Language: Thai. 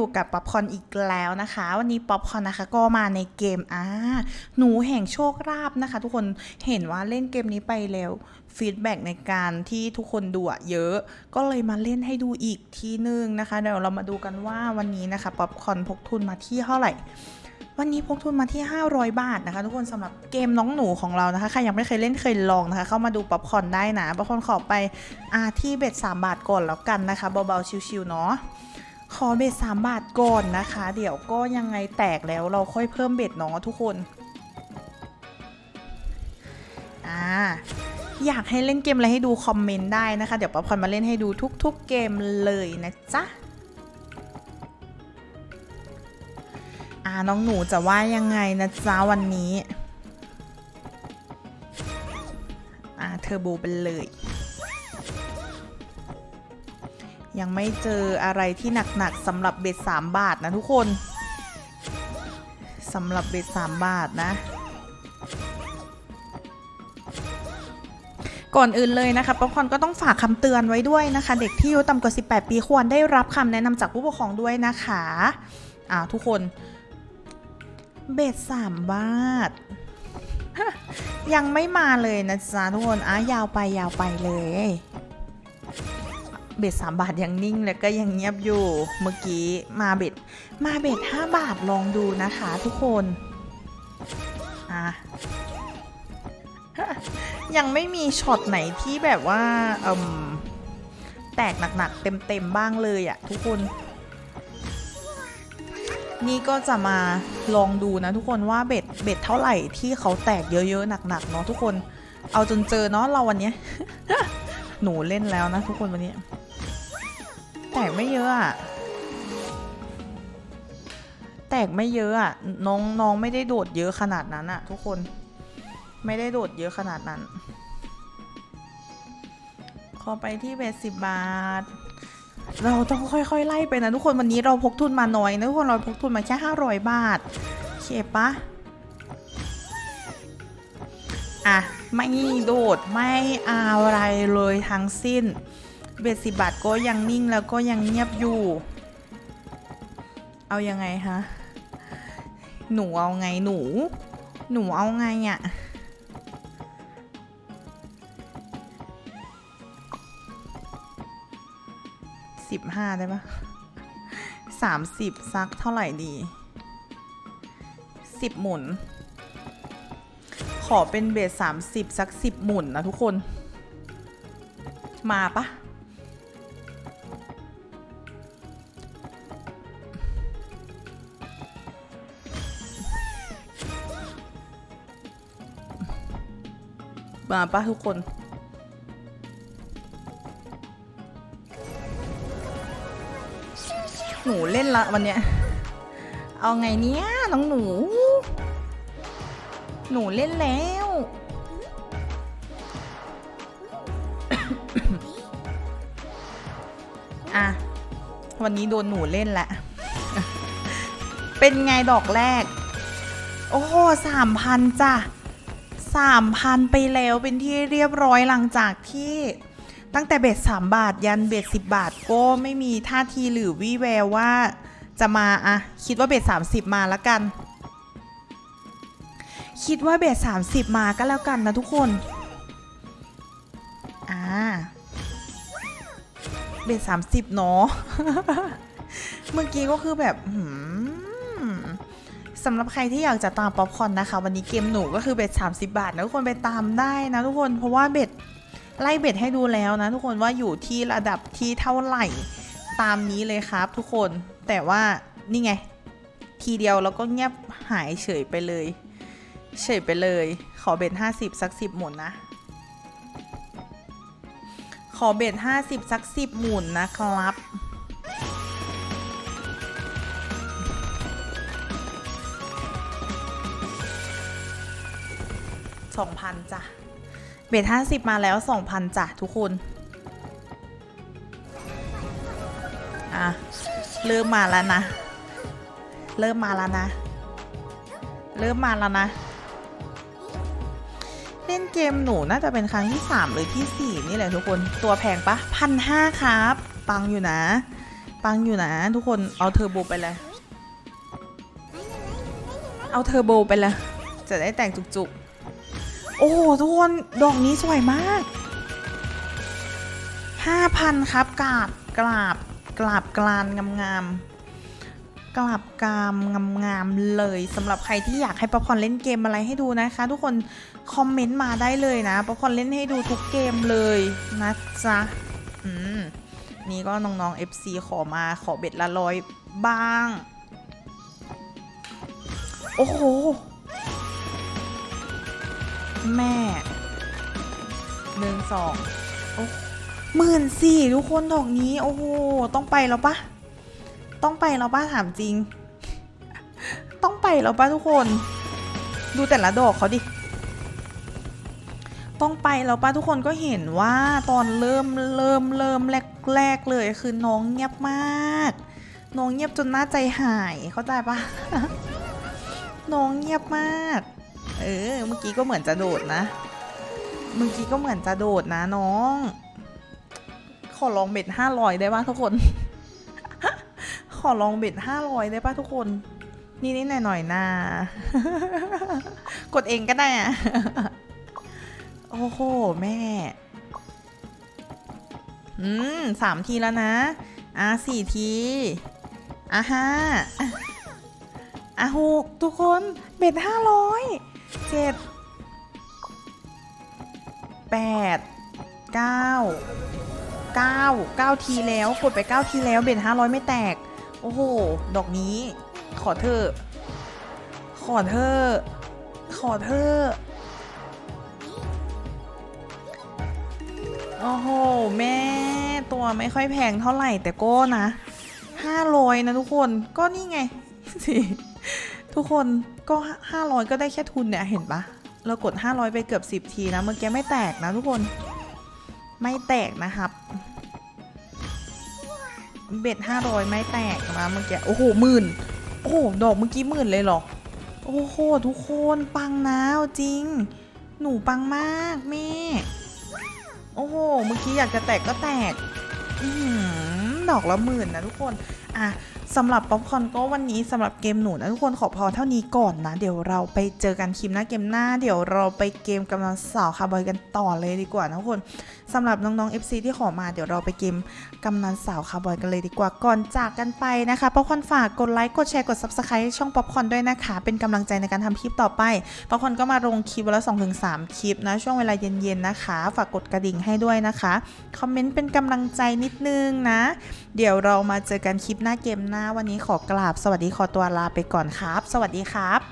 อยู่กับป๊อปคอนอีกแล้วนะคะ วันนี้ป๊อปคอนนะคะก็มาในเกมอ่าหนูแห่งโชคลาภนะคะ ทุกคนเห็นว่าเล่นเกมนี้ไปแล้วฟีดแบ็กในการที่ทุกคนดูอะเยอะ ก็เลยมาเล่นให้ดูอีกทีนึงนะคะ เดี๋ยวเรามาดูกันว่าวันนี้นะคะป๊อปคอนพกทุนมาที่เท่าไหร่วันนี้พกทุนมาที่ 500 บาทนะคะ ทุกคนสำหรับเกมน้องหนูของเรานะคะใครยังไม่เคยเล่นเคยลองนะคะ เข้ามาดูป๊อปคอนได้นะป๊อปคอนขอไปอาที่เบ็ด3บาทก่อนแล้วกันนะคะเบาๆชิวๆเนาะ ขอเบ็ดสามบาทก่อนนะคะ เดี๋ยวก็ยังไงแตกแล้วเราค่อยเพิ่มเบ็ดเนาะทุกคนอ่าอยากให้เล่นเกมอะไรให้ดูคอมเมนต์ได้นะคะ เดี๋ยวป๊อปคอร์นมาเล่นให้ดูทุก ๆ เกมเลยนะจ๊ะอ่าน้องหนูจะว่ายังไงนะจ๊ะวันนี้อ่าเทอร์โบไปเลย ยังไม่เจออะไรที่หนักๆสำหรับเบ็ด3บาทนะทุกคนสำหรับเบ็ด3บาทนะ ก่อนอื่นเลยนะคะป๊อปคอนก็ต้องฝากคำเตือนไว้ด้วยนะคะ เด็กที่อายุต่ำกว่า 18 ปีควรได้รับคำแนะนำจากผู้ปกครองด้วยนะคะอ่าทุกคนเบ็ด3บาทยังไม่มาเลยนะจ๊ะทุกคนอะยาวไปยาวไปเลย เบ็ดสามบาทยังนิ่งแล้วก็ยังเงียบอยู่ เมื่อกี้มาเบ็ดมาเบ็ดห้าบาทลองดูนะคะทุกคน อะ ยังไม่มีช็อตไหนที่แบบว่าเอืมแตกหนักๆเต็มๆบ้างเลยอะทุกคน นี่ก็จะมาลองดูนะทุกคนว่าเบ็ดเบ็ดเท่าไหร่ที่เขาแตกเยอะๆหนักๆเนาะทุกคน เอาจนเจอเนาะเราวันเนี้ยหนูเล่นแล้วนะทุกคนวันนี้ กไม่เยอะอะแตกไม่เยอะอะน้องน้องไม่ได้โดดเยอะขนาดนั้นอะทุกคนไม่ได้โดดเยอะขนาดนั้น ขอไปที่เบสสิบบาท เราต้องค่อยๆไล่ไปนะทุกคนวันนี้เราพกทุนมาน้อยนะทุกคนเราพกทุนมาแค่ห้าร้อยบาทโอเคปะอะ ไม่โดดไม่อาอะไรเลยทั้งสิ้น เบสิบบาทก็ยังนิ่งแล้วก็ยังเงียบอยู่ เอายังไงฮะ หนูเอาไงหนู หนูเอาไงอะ่ะสิบห้าได้ปะสามสิบซักเท่าไหร่ดีสิบหมุน ขอเป็นเบสสามสิบสักสิบหมุนนะทุกคน มาปะ มาปะทุกคน หนูเล่นละวันเนี้ย เอาไงเนี้ยน้องหนู หนูเล่นแล้ว อะ วันนี้โดนหนูเล่นแหละ เป็นไงดอกแรก โอ้โหสามพันจ้ะ สามพันไปแล้วเป็นที่เรียบร้อยหลังจากที่ตั้งแต่เบ็ดสามบาทยันเบ็ดสิบบาทก็ไม่มีท่าทีหรือวี่แววว่าจะมาอะคิดว่าเบ็ดสามสิบมาแล้วกัน คิดว่าเบ็ดสามสิบมาก็แล้วกันนะทุกคนอ่าเบ็ดสามสิบเนาะเมื่อกี้ก็คือแบบหืม สำหรับใครที่อยากจะตามป๊อปคอนนะคะ วันนี้เกมหนูก็คือเบ็ด30 บาทนะทุกคนไปตามได้นะทุกคนเพราะว่าเบ็ดไล่เบ็ดให้ดูแล้วนะทุกคนว่าอยู่ที่ระดับที่เท่าไหร่ตามนี้เลยครับ ทุกคนแต่ว่านี่ไง ทีเดียวแล้วก็เงียบหายเฉยไปเลย เฉยไปเลย ขอเบ็ด50 สัก 10 หมุนนะ ขอเบ็ด50 สัก 10 หมุนนะครับ สองพันจ้ะเบทห้าสิบมาแล้วสองพันจ้ะทุกคน อะ เริ่มมาแล้วนะ เริ่มมาแล้วนะ เริ่มมาแล้วนะ เล่นเกมหนูน่าจะเป็นครั้งที่ 3 หรือที่ 4 นี่แหละทุกคนตัวแพงปะพันห้าครับ ปังอยู่นะ ปังอยู่นะ ทุกคนเอาเทอร์โบไปเลย เอาเทอร์โบไปเลยจะได้แต่งจุกๆ โอ้โหทุกคนดอกนี้สวยมาก 5,000 ครับกราบกราบกราบกรานงามๆกราบกรามงามๆเลยสำหรับใครที่อยากให้ป๊อปคอร์นเล่นเกมอะไรให้ดูนะคะ ทุกคนคอมเมนต์มาได้เลยนะป๊อปคอร์นเล่นให้ดูทุกเกมเลยนะจ๊ะอืมนี่ก็น้องๆ FC ขอมาขอเบ็ดละร้อยบ้าง โอ้โห แม่หนึ่งสองโอ้หมื่นสี่ทุกคนดอกนี้ โอ้โห ต้องไปแล้วปะต้องไปแล้วปะถามจริง ต้องไปแล้วปะทุกคน ดูแต่ละดอกเขาดิ ต้องไปแล้วปะทุกคนก็เห็นว่าตอนเริ่มเริ่มเริ่มแรกแรกๆเลยคือน้องเงียบมาก น้องเงียบจนหน้าใจหายเข้าใจปะน้องเงียบมาก เออ เมื่อกี้ก็เหมือนจะโดดนะ เมื่อกี้ก็เหมือนจะโดดนะน้อง ขอลองเบ็ดห้าร้อยได้ป่ะทุกคน ขอลองเบ็ดห้าร้อยได้ป่ะทุกคน นี่นี่หน่อยหน่อยนะกดเองก็ได้อะโอ้โห แม่ อืมสามทีแล้วนะ อะสี่ที อะห้าอะหกทุกคน เบ็ดห้าร้อย เจ็ดแปดเก้าเก้าเก้าทีแล้วกดไปเก้าทีแล้วเบ็ดห้าร้อยไม่แตก โอ้โห ดอกนี้ ขอเธอ ขอเธอ ขอเธอ โอ้โห แม่ตัวไม่ค่อยแพงเท่าไหร่แต่ก็นะห้าร้อยนะทุกคน ก็นี่ไงสิ ทุกคนก็ 500 ก็ได้แค่ทุนเนี่ย เห็นปะเรากด 500 ไปเกือบ 10 ทีนะเมื่อกี้ไม่แตกนะทุกคนไม่แตกนะครับ เบ็ด 500 ไม่แตกนะเมื่อกี้โอ้โหหมื่นโอ้โหดอกเมื่อกี้หมื่นเลยเหรอโอ้โหทุกคนปังนะจริง หนูปังมากแม่โอ้โหเมื่อกี้อยากจะแตกก็แตกอืดอกละหมื่นนะทุกคนอะสำหรับป๊อปคอนก็วันนี้สำหรับเกมหนูนะทุกคนขอพอเท่านี้ก่อนนะ เดี๋ยวเราไปเจอกันคลิปหน้าเกมหน้า เดี๋ยวเราไปเกมกำลังสาวคาร์บอยกันต่อเลยดีกว่านะทุกคนสำหรับน้องๆ FC ที่ขอมาเดี๋ยวเราไปเกมกำนันสาวคาร์บอยกันเลยดีกว่าก่อนจากกันไปนะคะป๊อปคอนฝากกดไลค์กดแชร์กด subscribe ช่องป๊อปคอนด้วยนะคะ เป็นกำลังใจในการทำคลิปต่อไปป๊อปคอนก็มาลงคลิปวันละ2-3คลิปนะช่วงเวลาเย็นๆนะคะ ฝากกดกระดิ่งให้ด้วยนะคะคอมเมนต์เป็นกำลังใจนิดนึงนะ เดี๋ยวเรามาเจอกันคลิปลิปหน้าเกมหน้าวันนี้ขอกราบ สวัสดีขอตัวลาไปก่อนครับ สวัสดีครับ